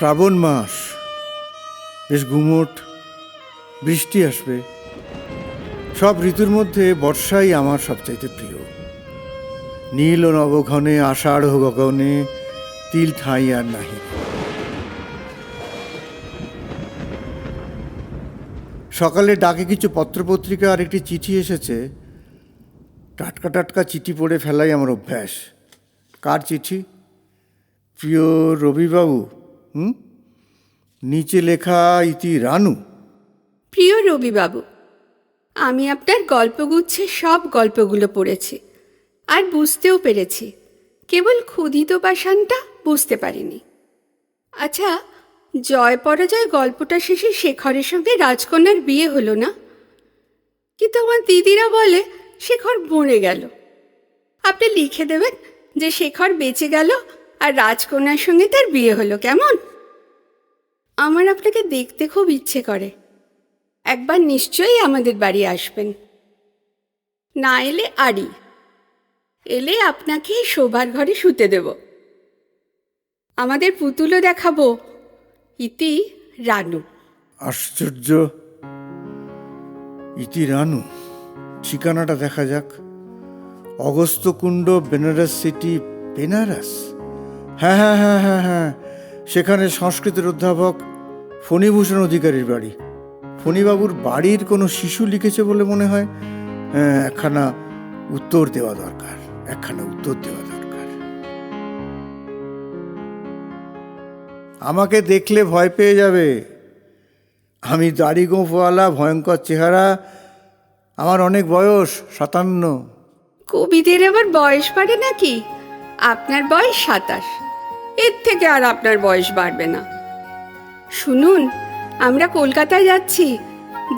শ্রাবণ মাস। বেশ গুমোট বৃষ্টি আসবে। সব ঋতুর মধ্যে বর্ষাই আমার সবচাইতে প্রিয়। নীল ও নবঘনে, আষাঢ় গগনে, তিল ঠাঁই আর নাহি। সকালে ডাকে কিছু পত্রপত্রিকা আর একটি চিঠি এসেছে। টাটকা টাটকা চিঠি পড়ে ফেলাই আমার অভ্যাস। কার চিঠি? প্রিয় রবিবাবু। হুম? নিচে লেখা ইতি রানু। প্রিয় রবিবাবু, আমি আপনার গল্পগুচ্ছের সব গল্পগুলো পড়েছি আর বুঝতেও পেরেছি। কেবল ক্ষুধিত পাষাণটা বুঝতে পারিনি। আচ্ছা জয় পরাজয় গল্পটা শেষে শেখরের সঙ্গে রাজকন্যার বিয়ে হলো না? কিন্তু আমার দিদিরা বলে শেখর মরে গেল। আপনি লিখে দেবেন যে শেখর বেঁচে গেল আর রাজকন্যার সঙ্গে তার বিয়ে হলো কেমন? আমার আপনাকে দেখতে খুব ইচ্ছে করে। একবার নিশ্চয়ই আমাদের বাড়ি আসবেন। না এলে আড়ি। এলে আপনাকে শোবার ঘরে শুতে দেব। আমাদের পুতুলও দেখাবো। ইতি রানু। আশ্চর্য। ইতি রানু। ঠিকানাটা দেখা যাক। অগস্ত্যকুণ্ড, বেনারস সিটি, বেনারস। হ্যাঁ হ্যাঁ হ্যাঁ হ্যাঁ হ্যাঁ। সেখানে সংস্কৃতের অধ্যাপক ফণীভূষণ অধিকারীর বাড়ি। ফণীবাবুর বাড়ির কোনো শিশু লিখেছে বলে মনে হয়? হ্যাঁ একখানা উত্তর দেওয়া দরকার, একখানা উত্তর দেওয়া দরকার। আমাকে দেখলে ভয় পেয়ে যাবে। আমি দাড়ি গোঁফওয়ালা ভয়ঙ্কর চেহারা, আমার অনেক বয়স, সাতান্ন। কবিদের আবার বয়স বাড়ে নাকি? আপনার বয়স সাতাশ। এর থেকে আর আপনার বয়স বাড়বে না। শুনুন, আমরা কলকাতায় যাচ্ছি।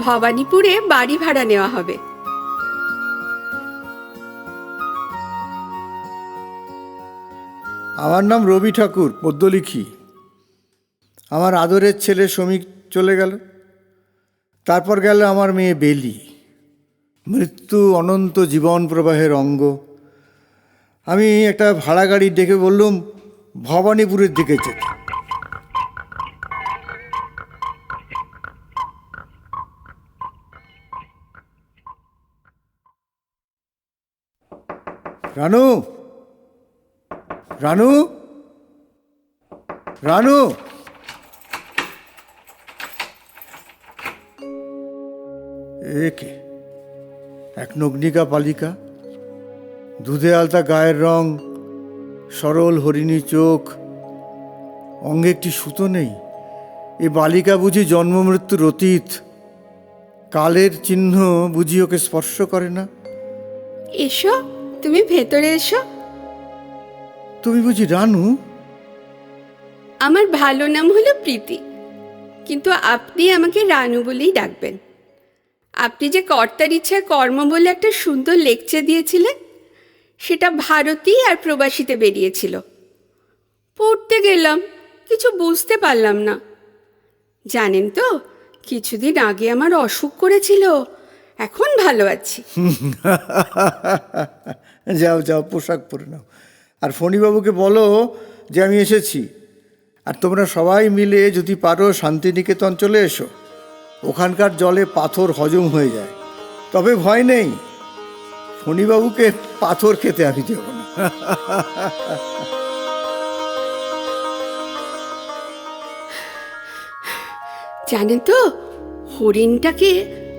ভবানীপুরে বাড়ি ভাড়া নেওয়া হবে। আমার নাম রবি ঠাকুর পদ্য লিখি আমার আদরের ছেলে শ্রমিক চলে গেল। তারপর গেল আমার মেয়ে বেলি। মৃত্যু অনন্ত জীবন প্রবাহের অঙ্গ। আমি একটা ভাড়া গাড়ি ডেকে বললুম, ভবানীপুরের দিকে যেতে। রানু? রানু? রানু? একে এক নগ্নিকা বালিকা দুধে আলতা গায়ের রং সরল হরিণী চোখ অঙ্গে একটি সুতো নেই। এ বালিকা বুঝি জন্ম মৃত্যুর অতীত। কালের চিহ্ন বুঝি ওকে স্পর্শ করে না। এসো তুমি ভেতরে এসো। তুমি বুঝি রানু? আমার ভালো নাম হলো প্রীতি কিন্তু আপনি আমাকে রানু বলেই ডাকবেন। আপনি যে কর্তার ইচ্ছায় কর্ম বলে একটা সুন্দর লেকচার দিয়েছিলেন সেটা ভারতী আর প্রবাসীতে বেরিয়েছিল। পড়তে গেলাম, কিছু বুঝতে পারলাম না। জানেন তো, কিছুদিন আগে আমার অসুখ করেছিল, এখন ভালো আছি। যাও যাও, পোশাক পরে নাও। আর ফণিবাবুকে বলো যে আমি এসেছি। আর তোমরা সবাই মিলে যদি পারো শান্তিনিকেতন চলে এসো। ওখানকার জলে পাথর হজম হয়ে যায়। তবে ভয় নেই। ফণিবাবুকে পাথর খেতে আমি দেব না। জানেন তো হরিণটাকে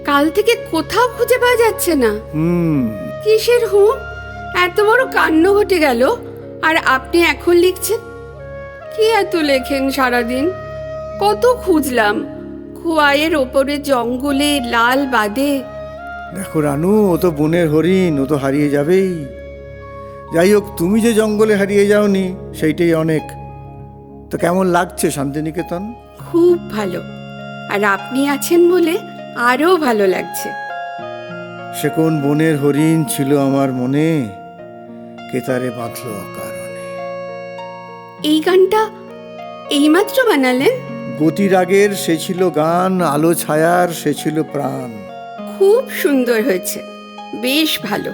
কাল থেকে কোথাও খুঁজে পাওয়া যাচ্ছে না। হুম। কিসের হুম? এত বড় কাণ্ড ঘটে গেল আর আপনি এখন লিখছেন? কি এত লেখেন সারাদিন? কত খুঁজলাম খোয়াইয়ের ওপরে জঙ্গলে লাল বাদে দেখো রানু ও তো বনের হরিণ ও তো হারিয়ে যাবেই। যাই হোক তুমি যে জঙ্গলে হারিয়ে যাওনি সেইটাই অনেক। তো কেমন লাগছে শান্তিনিকেতন? খুব ভালো। আর আপনি আছেন বলে আরও ভালো লাগছে। সে কোন বনের হরিণ ছিল আমার মনে? কেতারে বাঁধল অকারণে? এই গানটা এইমাত্র বানালেন? গতিরাগের সে ছিল গান আলো ছায়ার সে ছিল প্রাণ। খুব সুন্দর হয়েছে। বেশ ভালো।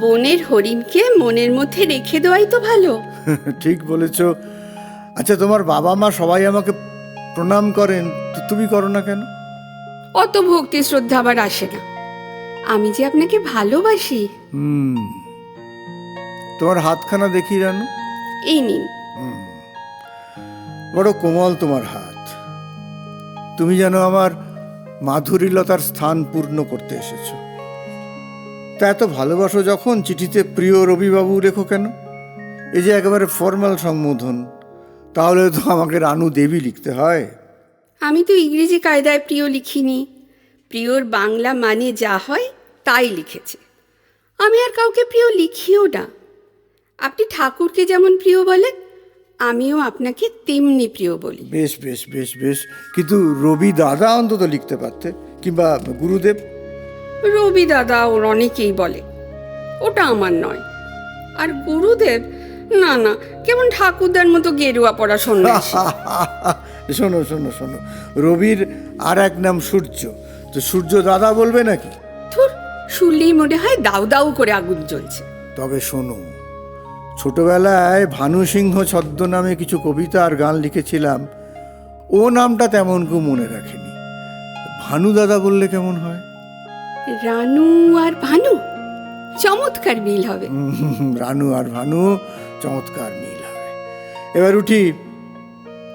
বনের হরিণকে মনের মধ্যে রেখে দেওয়াই তো ভালো। ঠিক বলেছ। আচ্ছা তোমার বাবা মা সবাই আমাকে প্রণাম করেন তো তুমি করো না কেন? অত ভক্তি শ্রদ্ধা আবার আসে না। আমি যে আপনাকে ভালোবাসি। হুম। তোমার হাতখানা দেখি রানু। এই নিন। বড় কোমল তোমার হাত। তুমি যেন আমার মাধুরীলতার স্থান পূর্ণ করতে এসেছ। তা এত ভালোবাসো যখন চিঠিতে প্রিয় রবিবাবু রেখো কেন? এই যে একেবারে ফর্মাল সম্বোধন, তাহলে তো আমাকে রানু দেবী লিখতে হয়। আমি তো ইংরেজি কায়দায় প্রিয় লিখিনি। প্রিয়র বাংলা মানে যা হয় তাই লিখেছে। আমি আর কাউকে প্রিয় লিখিও না। আপনি ঠাকুরকে যেমন প্রিয় বলেন আমিও আপনাকে তেমনি প্রিয় বলি। বেশ বেশ বেশ বেশ। কিন্তু রবি দাদা অন্তত লিখতে পারতে কিংবা গুরুদেব? রবি দাদা ওর অনেকেই বলে ওটা আমার নয়। আর গুরুদেব না না কেমন ঠাকুরদার মতো গেরুয়া পড়া সন্ন্যাসী শোনো শোনো শোনো রবির আর এক নাম সূর্য তো সূর্য দাদা বলবে নাকি? ধুর শুনলেই মনে হয় দাউ দাউ করে আগুন জ্বলছে। তবে শোনো ছোটবেলায় ভানু সিংহ ছদ্ম নামে কিছু কবিতা আর গান লিখেছিলাম। ও নামটা তেমন কেউ মনে রাখেনি। ভানু দাদা বললে কেমন হয়? রানু আর ভানু? চমৎকার মিল হবে। রানু আর ভানু চমৎকার মিল হবে। এবার উঠি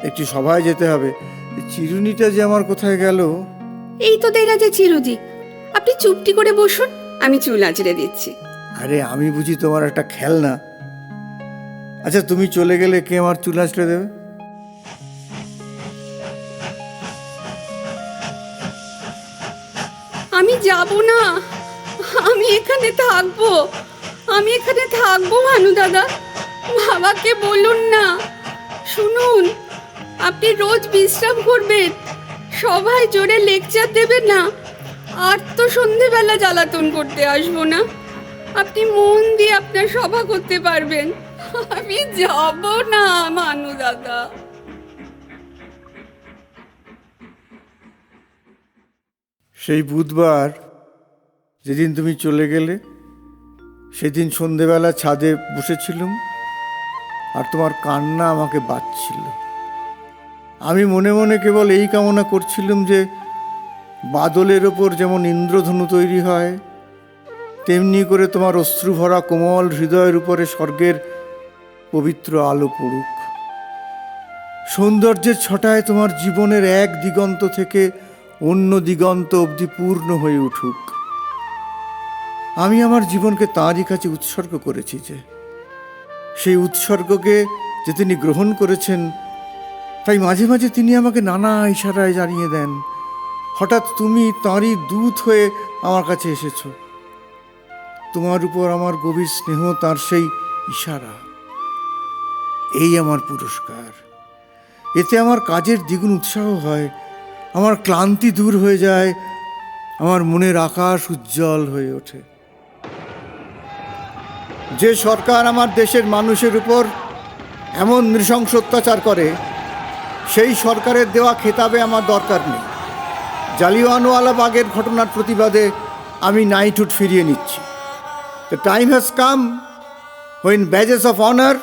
একটি সভায় যেতে হবে। চিরুনিটা যে আমার কোথায় গেল? এই তো দেরা যে চিরুদি আপনি চুপটি করে বসুন আমি চুল আঁচড়ে দিচ্ছি। আরে আমি বুঝি তোমার একটা খেলনা। আচ্ছা তুমি চলে গেলে কে আমার চুল আসলে দেবে? আমি যাব না। আমি এখানে থাকব। আমি এখানে থাকব, ভানু দাদা। বাবাকে বলুন না। শুনুন, আপনি রোজ বিশ্রাম করবেন। সবাই জোরে লেকচার দেবেন না। আর তো সন্ধেবেলা জ্বালাতন করতে আসব না। আপনি মন দিয়ে আপনার সভা করতে পারবেন। আমি যাব না, মানু দাদা। সেই বুধবার যেদিন তুমি চলে গেলে, সেদিন সন্ধেবেলা ছাদে বসেছিলুম আর তোমার কান্না আমাকে বাঁচছিল আমি মনে মনে কেবল এই কামনা করছিলাম যে বাদলের ওপর যেমন ইন্দ্রধনু তৈরি হয়, তেমনি করে তোমার অশ্রু ভরা কোমল হৃদয়ের উপরে স্বর্গের পবিত্র আলো পড়ুক। সৌন্দর্যের ছটায় তোমার জীবনের এক দিগন্ত থেকে অন্য দিগন্ত অবধি পূর্ণ হয়ে উঠুক। আমি আমার জীবনকে তাঁরই কাছে উৎসর্গ করেছি যে, সেই উৎসর্গকে যে তিনি গ্রহণ করেছেন, তাই মাঝে মাঝে তিনি আমাকে নানা ইশারায় জানিয়ে দেন, হঠাৎ তুমি তাঁরই দূত হয়ে আমার কাছে এসেছ। তোমার উপর আমার গভীর স্নেহ, তার সেই ইশারা। এই আমার পুরস্কার। এতে আমার কাজের দ্বিগুণ উৎসাহ হয়, আমার ক্লান্তি দূর হয়ে যায়, আমার মনের আকাশ উজ্জ্বল হয়ে ওঠে। যে সরকার আমার দেশের মানুষের উপর এমন নৃশংস অত্যাচার করে, সেই সরকারের দেওয়া খেতাবে আমার দরকার নেই। জালিওয়ানওয়ালা বাগের ঘটনার প্রতিবাদে আমি নাইটহুড ফিরিয়ে নিচ্ছি। The time has come when badges of honor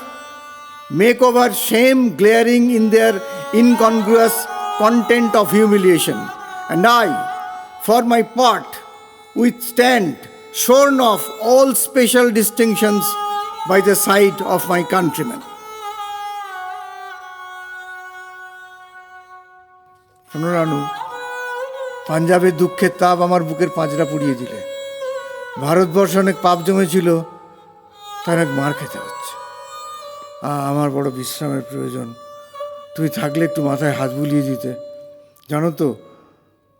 make our shame glaring in their incongruous content of humiliation and I for my part wish stand shorn of all special distinctions by the side of my countryman অনুরানু পাঞ্জাবের দুঃখের তাপ আমার বুকের পাঁচরা পুড়িয়ে দিলে। ভারতবর্ষে অনেক পাপ জমেছিল, তার এক মার খেতে হচ্ছে। আমার বড় বিশ্রামের প্রয়োজন। তুই থাকলে একটু মাথায় হাত বুলিয়ে দিতে। জানো তো,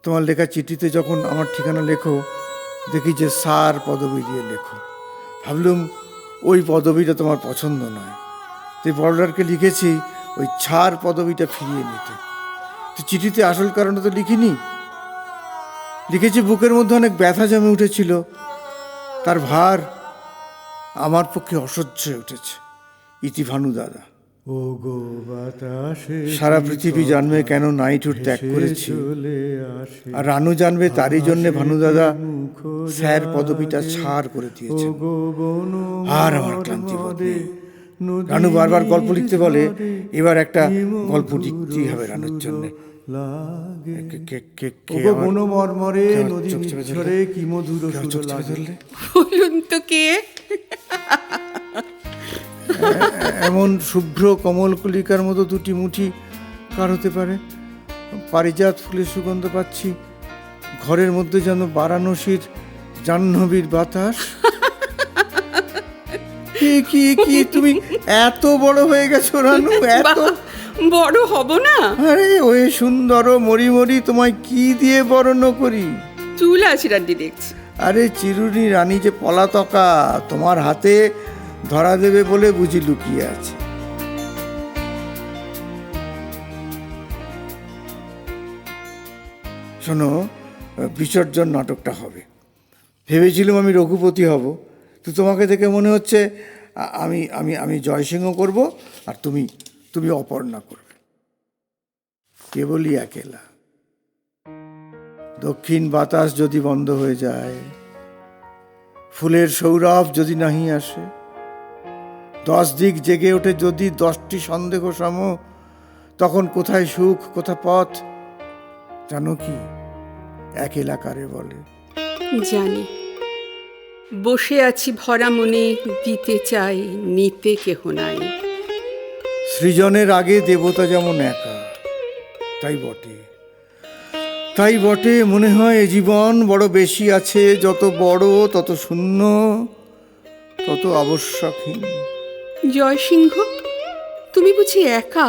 তোমার লেখা চিঠিতে যখন আমার ঠিকানা লেখো, দেখি যে সার পদবি দিয়ে লেখো। ভাবলুম, ওই পদবিটা তোমার পছন্দ নয়। তুই বড়দারকে লিখেছি ওই ছাড় পদবিটা ফিরিয়ে নিতে। তো চিঠিতে আসল কারণটা তো লিখিনি। লিখেছি, বুকের মধ্যে অনেক ব্যথা জমে উঠেছিল। তার ভার আমার পক্ষে অসহ্য হয়ে উঠেছে। ইতি ভানু দাদা। ও গো বাতাসে সারা পৃথিবী জানবে কেন নাইটহুড ত্যাগ করেছি। চলে আর রানু জানবে তারই জন্য ভানু দাদা স্যার পদবিটা ছাড় করে দিয়েছে আর আমার ক্লান্তি বোধ রানু বারবার গল্প লিখতে বলে এবার একটা গল্প লিখতেই হবে রানুর জন্য। আমার নদী? বিচ্ছরে কি মধুর? বলুন তো কে? এমন শুভ্র কমল কলিকার মতো দুটি মুঠি কার হতে পারে? পারিজাত ফুলের সুগন্ধ পাচ্ছি ঘরের মধ্যে যেন বারাণসীর জাহ্নবীর বাতাস। কি কি কি তুমি এত বড় হয়ে গেছো রানু এত বড় হব না? আরে ওই সুন্দর মরি মরি তোমায় কি দিয়ে বরণ করি? চুল আছড়ান্ডি দেখছি। আরে চিরুনি রানী যে পলাতকা তোমার হাতে ধরা দেবে বলে বুঝি লুকিয়ে আছে। শোনো, বিসর্জন নাটকটা হবে। ভেবেছিলাম আমি রঘুপতি হব, তো তোমাকে দেখে মনে হচ্ছে আমি আমি আমি জয়সিংহ করব আর তুমি তুমি অপর্ণা করবে। কেবলই একেলা। দক্ষিণ বাতাস যদি বন্ধ হয়ে যায়, ফুলের সৌরভ যদি নাহি আসে দশ দিক জেগে ওঠে যদি দশটি সন্দেহ সম তখন কোথায় সুখ কোথা পথ? জানো কি? এক এলাকারে বলে। জানি। বসে আছি ভরা মনে দিতে চাই নিতে কেহ নাই। সৃজনের আগে দেবতা যেমন একা তাই বটে। তাই বটে মনে হয় এ জীবন বড় বেশি আছে যত বড় তত শূন্য তত আবশ্যকহীন। জয়সিংহ, তুমি বুঝি একা?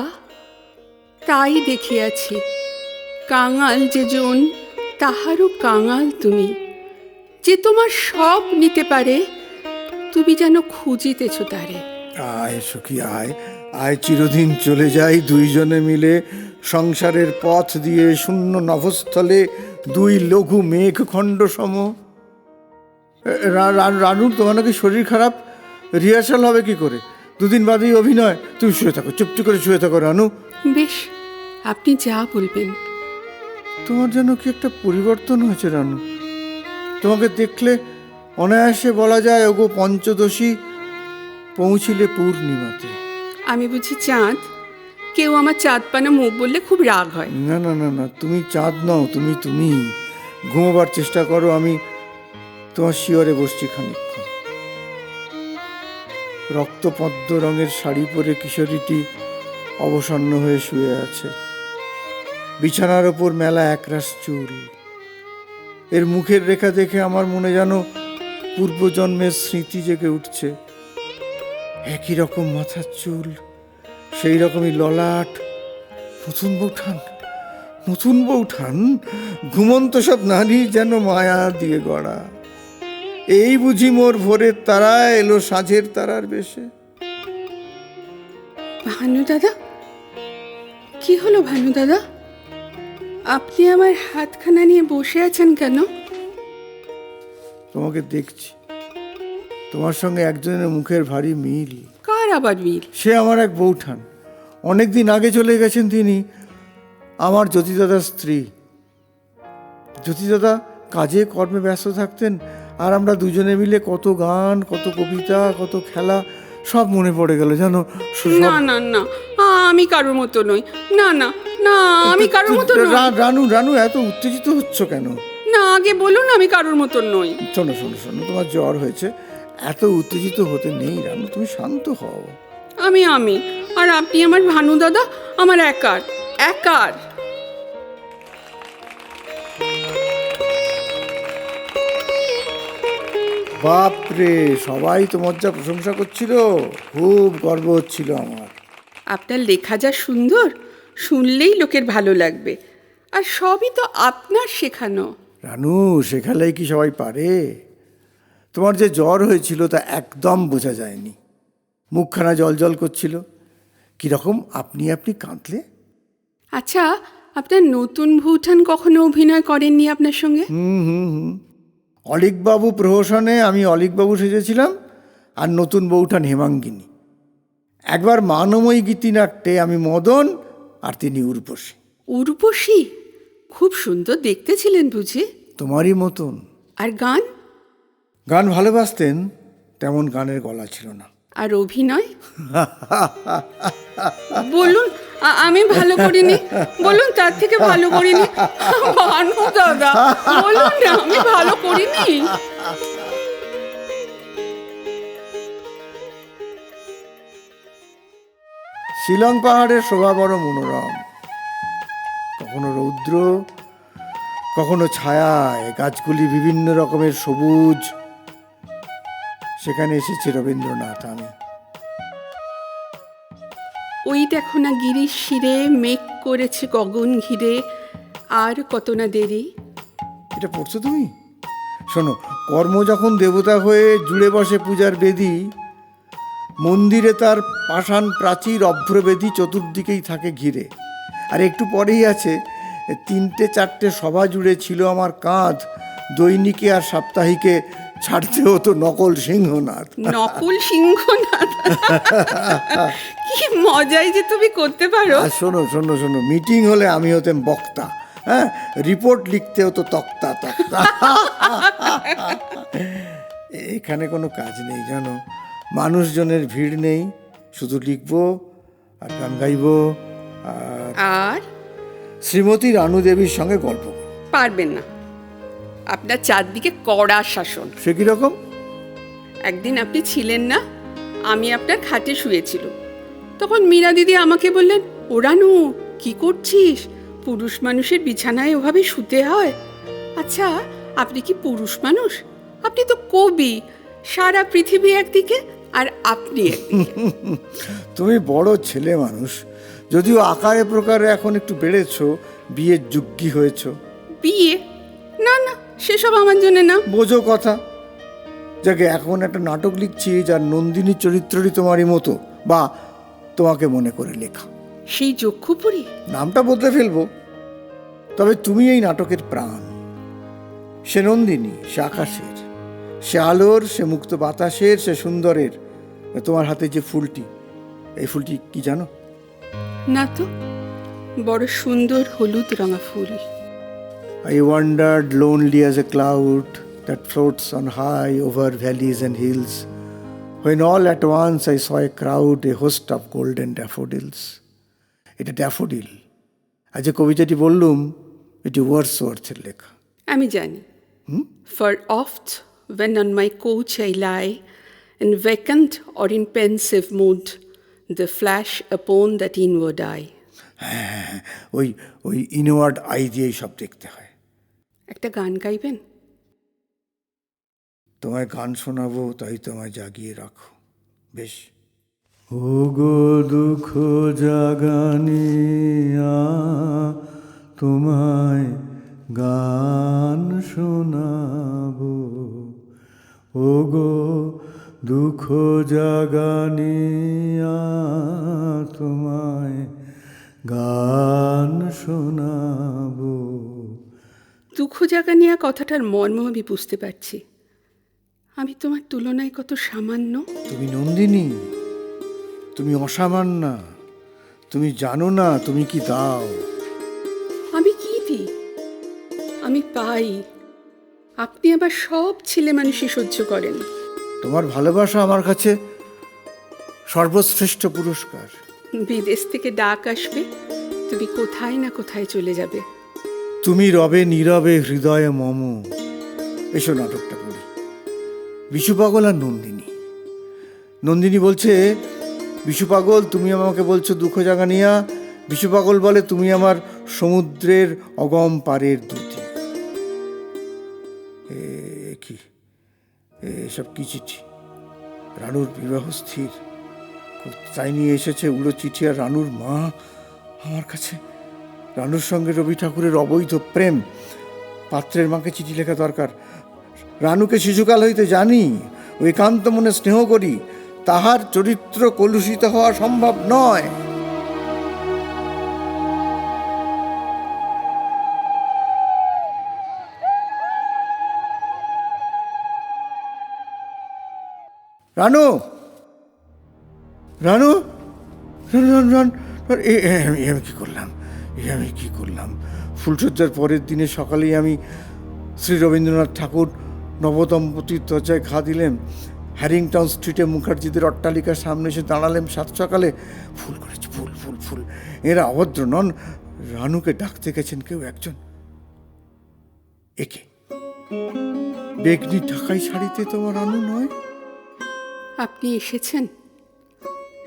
তাই দেখিয়াছি, কাঙাল যে জন, তাহারও কাঙাল তুমি। যে তোমার সব নিতে পারে, তুমি যেন খুঁজিতেছ তারে। আয় সখী, আয় আয় চিরদিন চলে যাই দুইজনে মিলে। সংসারের পথ দিয়ে শূন্য নভস্থলে দুই লঘু মেঘখণ্ড সম। রানুর তোমার নাকি শরীর খারাপ? রিহার্সাল হবে কি করে? দুদিন বাদেই অভিনয়। তুমি শুয়ে থাকো চুপটি করে শুয়ে থাকো রানু। বেশ আপনি যা বলবেন। তোমার যেন কি একটা পরিবর্তন হয়েছে রানু? তোমাকে দেখলে অনায়াসে বলা যায় ওগো পঞ্চদশী পৌঁছিলে পূর্ণিমাতে। আমি বুঝি চাঁদ? কেউ আমার চাঁদ পানা মুখ বললে খুব রাগ হয়। না না না না তুমি চাঁদ নাও তুমি তুমি। ঘুমোবার চেষ্টা করো আমি তোমার শিয়রে বসছি খানিক্ষণ রক্তপদ্ম রঙের শাড়ি পরে কিশোরীটি অবসন্ন হয়ে শুয়ে আছে। বিছানার ওপর মেলা একরাশ চুল। এর মুখের রেখা দেখে আমার মনে যেন পূর্বজন্মের স্মৃতি জেগে উঠছে। একই রকম মাথার চুল, সেই রকমই ললাট। নতুন বউঠান নতুন বউঠান ঘুমন্ত সব নারী যেন মায়া দিয়ে গড়া। এই বুঝি মোর ভোরের তারা এলো সাঁঝের তারার বেশে। ভানু দাদা? কি হলো ভানু দাদা? আপনি আমার হাতখানা নিয়ে বসে আছেন কেন? তোমাকে দেখছি। তোমার সঙ্গে একজনের মুখের ভারী মিল। কার আবার মিল? সে আমার এক বৌঠান। অনেক দিন আগে চলে গেছেন তিনি আমার জ্যোতিদাদার স্ত্রী। জ্যোতিদাদা কাজে কর্মে ব্যস্ত থাকতেন আর আমরা দুজনে মিলে কত গান কত কবিতা কত খেলা সব মনে পড়ে গেল জানো? না না না আমি কারোর মতো নই। না না না আমি কারোর মতো নই। রানু রানু এত উত্তেজিত হচ্ছ কেন? না আগে বলুন আমি কারোর মতো নই। শোনো শোনো শোনো তোমার জ্বর হয়েছে। এত উত্তেজিত হতে নেই রানু তুমি শান্ত হও। আমি আমি। আর আপনি আমার ভানু দাদা আমার একার একার। বাপরে সবাই তোমার যা প্রশংসা করছিল। খুব গর্ব হচ্ছিল আমার। আপনার লেখা যা সুন্দর শুনলেই লোকের ভালো লাগবে। আর সবই তো আপনার শেখানো। রানু শেখালেই কি সবাই পারে? তোমার যে জ্বর হয়েছিল তা একদম বোঝা যায়নি। মুখখানা জল জল করছিল। কীরকম আপনি আপনি কাঁদলে? আচ্ছা আপনার নতুন ভুটান কখনো অভিনয় করেননি আপনার সঙ্গে? হুম হুম হুম। অলিকবাবু প্রহসনে আমি অলিকবাবু সেজেছিলাম আর নতুন বউঠান হেমাঙ্গিনী। একবার মানময়ী গীতিনাট্যে আমি মদন আর তিনি উর্বশী। উর্বশী? খুব সুন্দর দেখতে ছিলেন বুঝি। তোমারই মতন। আর গান? গান ভালোবাসতেন তেমন গানের গলা ছিল না। আর অভিনয়? বলুন আমি ভালো করিনি। বলুন, তার থেকে ভালো করিনি। ভানু দাদা, বলুন না আমি ভালো করিনি। শিলং পাহাড়ের শোভা বড় মনোরম। কখনো রৌদ্র, কখনো ছায়ায় গাছগুলি বিভিন্ন রকমের সবুজ। সেখানে এসেছে রবীন্দ্রনাথ, আমি। ওই দেখো না গিরিশ শিরে মেঘ করেছে গগন ঘিরে। আর কত না দেরি। এটা পড়ছো তুমি? শোনো, কর্ম যখন দেবতা হয়ে জুড়ে বসে পূজার বেদি, মন্দিরে তার পাষাণ প্রাচীর অভ্রবেদী চতুর্দিকেই থাকে ঘিরে। আর একটু পরেই আছে, তিনটে চারটে সভা জুড়ে ছিল আমার কাঁধ, দৈনিকে আর সাপ্তাহিকে ছাড়তে হতো নকল সিংহনাথ। নকুল সিংহনাথ? কি মজাই যে তুমি করতে পারো। শোনো শোনো শোনো মিটিং হলে আমি হতাম বক্তা হ্যাঁ? রিপোর্ট লিখতে হতো তক্তা তক্তা। এখানে কোনো কাজ নেই জানো? মানুষজনের ভিড় নেই শুধু লিখব আর গান গাইবো আর আর? শ্রীমতী রানু দেবীর সঙ্গে গল্প পারবেন না। আপনার চারদিকে কড়া শাসন। সে কীরকম একদিন আপনি ছিলেন না আমি আপনার খাটে শুয়েছিল তখন মীরা দিদি আমাকে বললেন ওরানু কি করছিস? পুরুষ মানুষের বিছানায় ওভাবে শুতে হয়? আচ্ছা আপনি কি পুরুষ মানুষ? আপনি তো কবি। সারা পৃথিবী একদিকে আর আপনি তুমি বড় ছেলে মানুষ। যদিও আকারে প্রকারে এখন একটু বেড়েছো বিয়ের যোগ্যী হয়েছো? বিয়ে? না না সেসব আমার জন্য না। বোঝো কথা। যাকে এখন একটা নাটক লিখছি যার নন্দিনী চরিত্রটি তোমারই মতো বা তোমাকে মনে করে লেখা। সেই যক্ষুপুরী নামটা বদলে ফেলব। তবে তুমি এই নাটকের প্রাণ। সে নন্দিনী সে আকাশের। সে আলোর সে মুক্ত বাতাসের সে সুন্দরের। তোমার হাতে যে ফুলটি এই ফুলটি কি জানো? না তো বড় সুন্দর হলুদ রঙা ফুল I wandered lonely as a cloud that floats on high over valleys and hills, when all at once I saw a crowd, a host of golden daffodils. এটা ড্যাফোডিল আজ যে কবিতাটি বললুম এটি ওয়ার্ডসওয়ার্থের লেখা আমি জানি For oft, when on my couch I lie, in vacant or in pensive mood, the flash upon that inward eye. হ্যাঁ ওই ওই ইনওয়ার্ড আই দিয়েই সব দেখতে হয় একটা গান গাইবেন? তোমায় গান শোনাবো তাই তোমায় জাগিয়ে রাখো। বেশ। ও গো দুঃখ জাগানিয়া তোমায় গান শোনাবো। ও গো দুঃখ জাগানিয়া তোমায় গান শোনাবো। দুঃখ জাগা নিয়ে কথাটার মর্ম আমি বুঝতে পারছি। আমি তোমার তুলনায় কত সামান্য? তুমি নন্দিনী। তুমি অসামান্য। তুমি জানো না তুমি কি দাও। আমি কি দিই? আমি পাই। আপনি আবার সব ছেলে মানুষই সহ্য করেন। তোমার ভালোবাসা আমার কাছে সর্বশ্রেষ্ঠ পুরস্কার। বিদেশ থেকে ডাক আসবে তুমি কোথায় না কোথায় চলে যাবে। তুমি রবে নীরবে হৃদয়ে মম। এসো নাটকটা করি। বিশু পাগল আর নন্দিনী। নন্দিনী বলছে, বিশু পাগল, তুমি আমাকে বলছো দুঃখ জাগানিয়া। বিশু পাগল বলে, তুমি আমার সমুদ্রের অগম পারের দুটি এ কি? এসব কি চিঠি? রানুর বিবাহ স্থির। তাই নিয়ে এসেছে উড়ো চিঠি আর রানুর মা? আমার কাছে রানুর সঙ্গে রবি ঠাকুরের অবৈধ প্রেম। পাত্রের মাকে চিঠি লেখা দরকার। রানুকে শিশুকাল হইতে জানি, ও একান্ত মনে স্নেহ করি। তাহার চরিত্র কলুষিত হওয়া সম্ভব নয়। রানু! রানু! রান রান আমি কী করলাম? এ আমি কী করলাম? ফুলসজ্জার পরের দিনে সকালেই আমি শ্রী রবীন্দ্রনাথ ঠাকুর নবদম্পতির ত্বচায় ঘা দিলেন। হ্যারিংটন স্ট্রিটে মুখার্জিদের অট্টালিকার সামনে এসে দাঁড়ালেন সাত সকালে। ফুল করেছে ফুল ফুল ফুল। এরা অভদ্র নন রানুকে ডাকতে গেছেন কেউ একজন। একে। বেগনি ঢাকাই শাড়িতে তোমার রানু নয়? আপনি এসেছেন?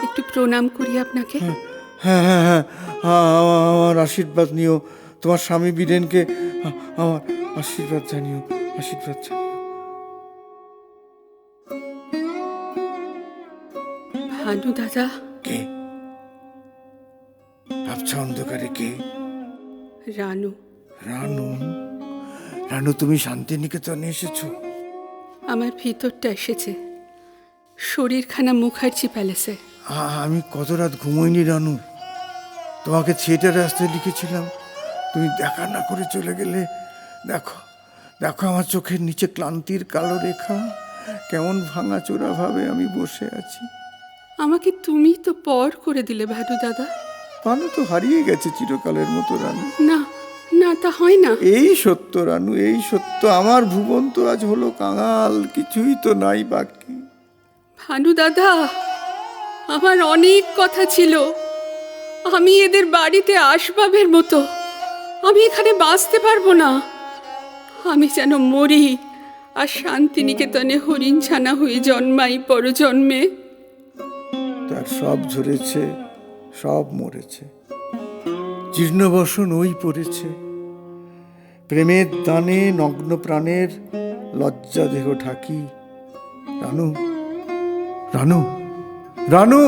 একটু প্রণাম করি আপনাকে। হ্যাঁ। হ্যাঁ হ্যাঁ আ- আ- আমার আশীর্বাদ নিও। তোমার স্বামী বীরেনকে আমার আশীর্বাদ জানিও আশীর্বাদ জানিও। ভানু দাদা। কে? ভাবছা অন্ধকারে কে? রানু। রানু? রানু তুমি শান্তিনিকেতনে এসেছ? আমার ভিতরটা এসেছে। শরীরখানা মুখার্জি প্যালেসে। আমি কত রাত ঘুমোইনি রানু। তোমাকে থিয়েটার আসতে লিখেছিলাম। তুমি দেখা না করে চলে গেলে দেখো দেখো আমার চোখের নিচে ক্লান্তির কালো রেখা কেমন ভাঙাচোরা ভাবে আমি বসে আছি। আমাকে তুমি তো পর করে দিলে ভানু দাদা। পানু তো হারিয়ে গেছে চিরকালের মতো রানু। না না তা হয় না। এই সত্য রানু এই সত্য। আমার ভুবন তো আজ হলো কাঙাল কিছুই তো নাই বাকি। ভানু দাদা! আমার অনেক কথা ছিল। আমি এদের বাড়িতে আসবাবের মতো। আমি এখানে বাঁচতে পারব না। আমি যেন মরি আর শান্তিনিকেতনে হরিণ ছানা হয়ে জন্মাই পরজন্মে। তার সব ঝরেছে, সব মরেছে। জীর্ণবসন ওই পড়েছে। প্রেমের দানে নগ্ন প্রাণের লজ্জা দেহ ঢাকি। রানু রানু। রানু